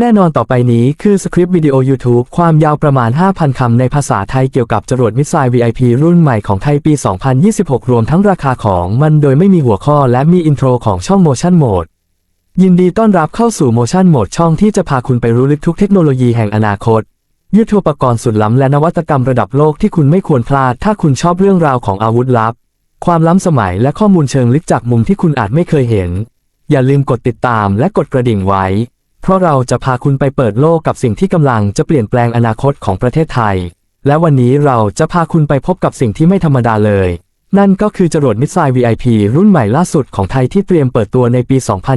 แน่นอนต่อไปนี้คือสคริปต์วิดีโอ YouTube ความยาวประมาณ 5,000 คำในภาษาไทยเกี่ยวกับจรวดมิสไซล์ VIP รุ่นใหม่ของไทยปี 2026 รวมทั้งราคาของมันโดยไม่มีหัวข้อและมีอินโทรของช่อง Motion Mode ยินดีต้อนรับเข้าสู่ Motion Mode ช่องที่จะพาคุณไปรู้ลึกทุกเทคโนโลยีแห่งอนาคต ยุทโธปกรณ์สุดล้ำและนวัตกรรมระดับโลกที่คุณไม่ควรพลาด ถ้าคุณชอบเรื่องราวของอาวุธลับ ความล้ำสมัยและข้อมูลเชิงลึกจากมุมที่คุณอาจไม่เคยเห็น อย่าลืมกดติดตามและกดกระดิ่งไว้ เพราะเราจะพาคุณไปเปิดโลกกับสิ่งที่กำลังจะเปลี่ยนแปลงอนาคตของประเทศไทย และวันนี้เราจะพาคุณไปพบกับสิ่งที่ไม่ธรรมดาเลย นั่นก็คือจรวดมิสไซล์ VIP รุ่นใหม่ล่าสุดของไทยที่เตรียมเปิดตัวในปี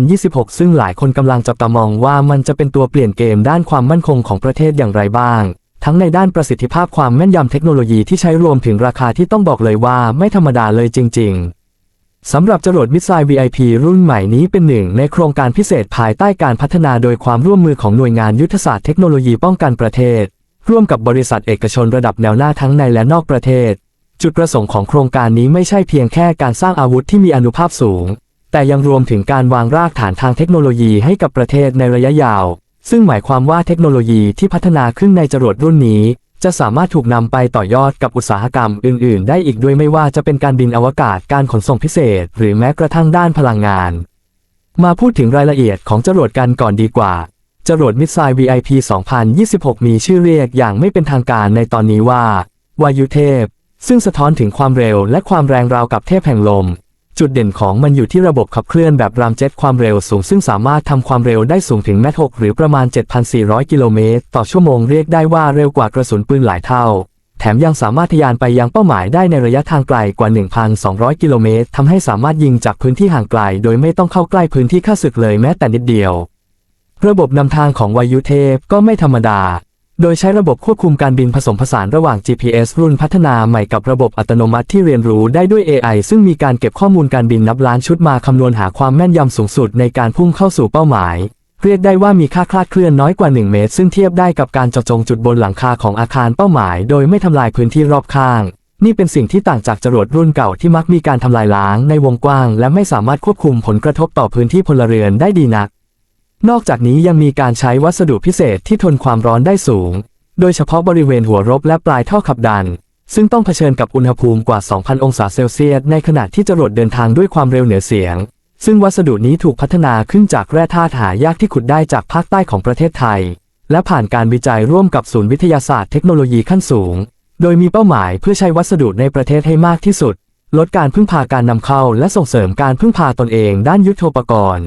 2026 ซึ่งหลายคนกำลังจับตามองว่ามันจะเป็นตัวเปลี่ยนเกมด้านความมั่นคงของประเทศอย่างไรบ้าง ทั้งในด้านประสิทธิภาพความแม่นยำเทคโนโลยีที่ใช้รวมถึงราคาที่ต้องบอกเลยว่าไม่ธรรมดาเลยจริง ๆสำหรับจรวดมิสไซล์ VIP รุ่นใหม่นี้เป็นหนึ่งในโครงการพิเศษภายใต้การพัฒนาโดยความร่วมมือของหน่วยงานยุทธศาสตร์เทคโนโลยีป้องกันประเทศ ร่วมกับบริษัทเอกชนระดับแนวหน้าทั้งในและนอกประเทศ จุดประสงค์ของโครงการนี้ไม่ใช่เพียงแค่การสร้างอาวุธที่มีอนุภาพสูง แต่ยังรวมถึงการวางรากฐานทางเทคโนโลยีให้กับประเทศในระยะยาว ซึ่งหมายความว่าเทคโนโลยีที่พัฒนาขึ้นในจรวดรุ่นนี้ จะสามารถถูกนำไปต่อยอดกับอุตสาหกรรมอื่น ๆ ได้อีกด้วยไม่ว่าจะเป็นการบินอวกาศการขนส่งพิเศษ หรือแม้กระทั่งด้านพลังงาน มาพูดถึงรายละเอียดของจรวดกันก่อนดีกว่าจรวดมิสไซล์ VIP 2026 มีชื่อเรียกอย่างไม่เป็นทางการในตอนนี้ว่า วายุเทพ ซึ่งสะท้อนถึงความเร็วและความแรงราวกับเทพแห่งลม จุดเด่นของมันอยู่ที่ระบบขับเคลื่อนแบบรามเจ็ตความเร็วสูง ซึ่งสามารถทำความเร็วได้สูงถึงแมท6หรือประมาณ 7,400 กิโลเมตร ต่อชั่วโมงเรียกได้ว่าเร็วกว่ากระสุนปืนหลายเท่า แถมยังสามารถทะยานไปยังเป้าหมายได้ในระยะทางไกลกว่า 1,200 กิโลเมตรทำให้สามารถยิงจากพื้นที่ห่างไกล โดยไม่ต้องเข้าใกล้พื้นที่ข้าศึกเลยแม้แต่นิดเดียว ระบบนำทางของวายุเทพก็ไม่ธรรมดา โดยใช้ระบบควบคุมการบินผสมผสานระหว่าง GPS รุ่นพัฒนาใหม่กับระบบอัตโนมัติที่เรียนรู้ได้ด้วย AI ซึ่งมีการเก็บข้อมูลการบินนับล้านชุดมาคำนวณหาความแม่นยำสูงสุดในการพุ่งเข้าสู่เป้าหมาย เรียกได้ว่ามีค่าคลาดเคลื่อนน้อยกว่า 1 เมตร ซึ่งเทียบได้กับการเจาะจงจุดบนหลังคาของอาคารเป้าหมาย โดยไม่ทำลายพื้นที่รอบข้าง นี่เป็นสิ่งที่ต่างจากจรวดรุ่นเก่าที่มักมีการทำลายล้างในวงกว้าง และไม่สามารถควบคุมผลกระทบต่อพื้นที่พลเรือนได้ดีนัก นอกจากนี้ยังมีการใช้วัสดุพิเศษที่ทนความร้อนได้สูง โดยเฉพาะบริเวณหัวรบและปลายท่อขับดัน ซึ่งต้องเผชิญกับอุณหภูมิกว่า 2,000 องศาเซลเซียส ในขณะที่จรวดเดินทางด้วยความเร็วเหนือเสียง ซึ่งวัสดุนี้ถูกพัฒนาขึ้นจากแร่ธาตุหายากที่ขุดได้จากภาคใต้ของประเทศไทย และผ่านการวิจัยร่วมกับศูนย์วิทยาศาสตร์เทคโนโลยีขั้นสูง โดยมีเป้าหมายเพื่อใช้วัสดุในประเทศให้มากที่สุด ลดการพึ่งพาการนำเข้า และส่งเสริมการพึ่งพาตนเอง ด้านยุทโธปกรณ์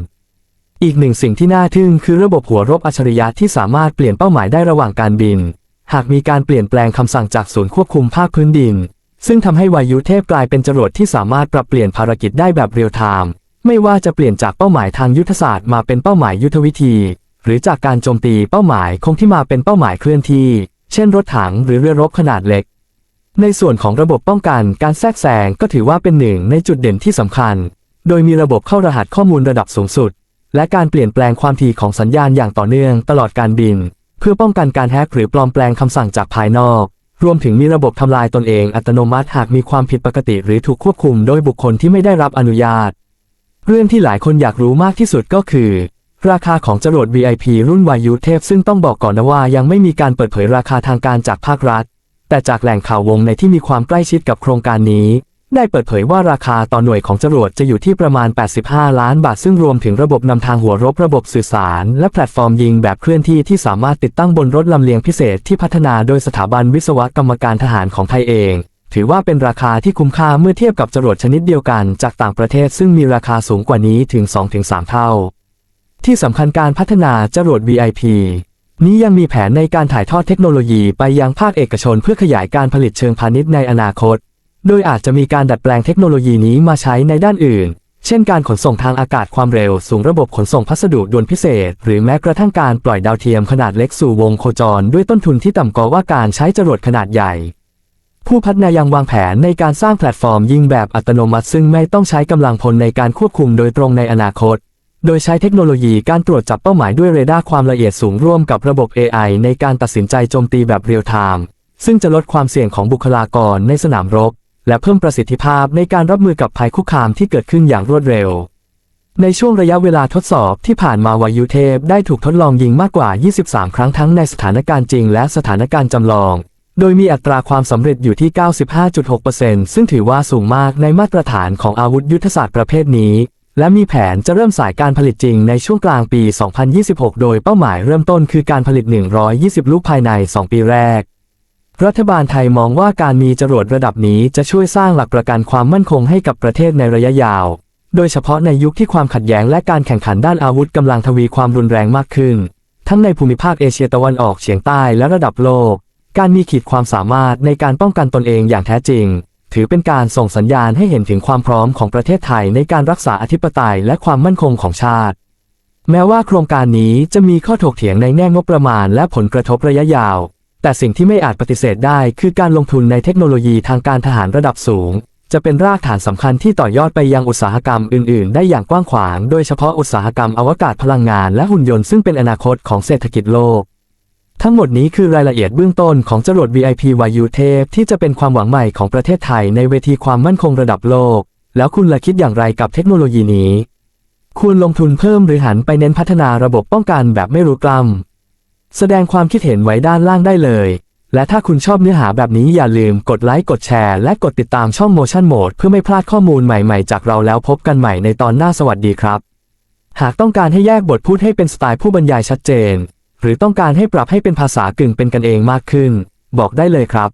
อีกหนึ่งสิ่งที่น่าทึ่งคือระบบหัวรบอัจฉริยะที่สามารถเปลี่ยนเป้าหมายได้ระหว่างการบิน หากมีการเปลี่ยนแปลงคำสั่งจากศูนย์ควบคุมภาคพื้นดิน ซึ่งทำให้วายุเทพกลายเป็นจรวดที่สามารถปรับเปลี่ยนภารกิจได้แบบเรียลไทม์ไม่ว่าจะเปลี่ยนจากเป้าหมายทางยุทธศาสตร์มาเป็นเป้าหมายยุทธวิธี หรือจากการโจมตีเป้าหมายคงที่มาเป็นเป้าหมายเคลื่อนที่ เช่นรถถังหรือเรือรบขนาดเล็ก ในส่วนของระบบป้องกันการแทรกแซงก็ถือว่าเป็นหนึ่งในจุดเด่นที่สำคัญ โดยมีระบบเข้ารหัสข้อมูลระดับสูงสุด และการเปลี่ยนแปลงความถี่ของสัญญาณอย่างต่อเนื่องตลอดการบิน เพื่อป้องกันการแฮกหรือปลอมแปลงคำสั่งจากภายนอก รวมถึงมีระบบทำลายตนเองอัตโนมัติหากมีความผิดปกติหรือถูกควบคุมโดยบุคคลที่ไม่ได้รับอนุญาต เรื่องที่หลายคนอยากรู้มากที่สุดก็คือ ราคาของจรวด VIP รุ่นวายุเทพซึ่งต้องบอกก่อนนะว่ายังไม่มีการเปิดเผยราคาทางการจากภาครัฐ แต่จากแหล่งข่าววงในที่มีความใกล้ชิดกับโครงการนี้ ได้เปิดเผยว่าราคาต่อหน่วยของจรวดจะอยู่ที่ประมาณ 85 ล้านบาท ซึ่งรวมถึงระบบนำทางหัวรบระบบสื่อสาร และแพลตฟอร์มยิงแบบเคลื่อนที่ที่สามารถติดตั้งบนรถลำเลียงพิเศษที่พัฒนาโดยสถาบันวิศวกรรมการทหารของไทยเอง ถือว่าเป็นราคาที่คุ้มค่าเมื่อเทียบกับจรวดชนิดเดียวกันจากต่างประเทศ ซึ่งมีราคาสูงกว่านี้ถึง 2-3 เท่า ที่สำคัญการพัฒนาจรวด VIP นี้ยังมีแผนในการถ่ายทอดเทคโนโลยีไปยังภาคเอกชนเพื่อขยายการผลิตเชิงพาณิชย์ในอนาคต โดยอาจจะมีการดัดแปลงเทคโนโลยีนี้มาใช้ในด้านอื่น เช่นการขนส่งทางอากาศความเร็วสูงระบบขนส่งพัสดุด่วนพิเศษ หรือแม้กระทั่งการปล่อยดาวเทียมขนาดเล็กสู่วงโคจร ด้วยต้นทุนที่ต่ำกว่าการใช้จรวดขนาดใหญ่ ผู้พัฒนายังวางแผนในการสร้างแพลตฟอร์มยิงแบบอัตโนมัติ ซึ่งไม่ต้องใช้กำลังพลในการควบคุมโดยตรงในอนาคตโดยใช้เทคโนโลยีการตรวจจับเป้าหมายด้วยเรดาร์ความละเอียดสูงร่วมกับระบบ AI ในการตัดสินใจโจมตีแบบเรียลไทม์ซึ่งจะลดความเสี่ยงของบุคลากรในสนามรบ และเพิ่มประสิทธิภาพในการรับมือกับภัยคุกคามที่เกิดขึ้นอย่างรวดเร็ว ในช่วงระยะเวลาทดสอบที่ผ่านมาวายุเทพได้ถูกทดลองยิงมากกว่า 23 ครั้งทั้งในสถานการณ์จริงและสถานการณ์จำลอง โดยมีอัตราความสำเร็จอยู่ที่ 95.6%ซึ่งถือว่าสูงมากในมาตรฐานของอาวุธยุทธศาสตร์ประเภทนี้ และมีแผนจะเริ่มสายการผลิตจริงในช่วงกลางปี 2026 โดยเป้าหมายเริ่มต้นคือการผลิต 120 ลูกภายใน 2 ปีแรก รัฐบาลไทยมองว่าการมีจรวดระดับนี้จะช่วยสร้างหลักประกันความมั่นคงให้กับประเทศในระยะยาว โดยเฉพาะในยุคที่ความขัดแย้งและการแข่งขันด้านอาวุธกำลังทวีความรุนแรงมากขึ้น ทั้งในภูมิภาคเอเชียตะวันออกเฉียงใต้และระดับโลก การมีขีดความสามารถในการป้องกันตนเองอย่างแท้จริง ถือเป็นการส่งสัญญาณให้เห็นถึงความพร้อมของประเทศไทยในการรักษาอธิปไตยและความมั่นคงของชาติ แม้ว่าโครงการนี้จะมีข้อถกเถียงในแง่งบประมาณและผลกระทบระยะยาว แต่สิ่งที่ไม่อาจปฏิเสธได้คือการลงทุนในเทคโนโลยีทางการทหารระดับสูง จะเป็นรากฐานสำคัญที่ต่อยอดไปยังอุตสาหกรรมอื่น ๆ ได้อย่างกว้างขวาง โดยเฉพาะอุตสาหกรรมอวกาศพลังงานและหุ่นยนต์ซึ่งเป็นอนาคตของเศรษฐกิจโลก ทั้งหมดนี้คือรายละเอียดเบื้องต้นของจรวด VIP วายุเทพที่จะเป็นความหวังใหม่ของประเทศไทยในเวทีความมั่นคงระดับโลก แล้วคุณล่ะคิดอย่างไรกับเทคโนโลยีนี้ควรลงทุนเพิ่มหรือหันไปเน้นพัฒนาระบบป้องกันแบบไม่รู้กล้ำ แสดงความคิดเห็นไว้ด้านล่างได้เลย และถ้าคุณชอบเนื้อหาแบบนี้อย่าลืมกดไลค์กดแชร์และกดติดตามช่อง Motion Mode เพื่อไม่พลาดข้อมูลใหม่ๆ จากเราแล้วพบกันใหม่ในตอนหน้าสวัสดีครับ หากต้องการให้แยกบทพูดให้เป็นสไตล์ผู้บรรยายชัดเจน หรือต้องการให้ปรับให้เป็นภาษากึ่งเป็นกันเองมากขึ้น บอกได้เลยครับ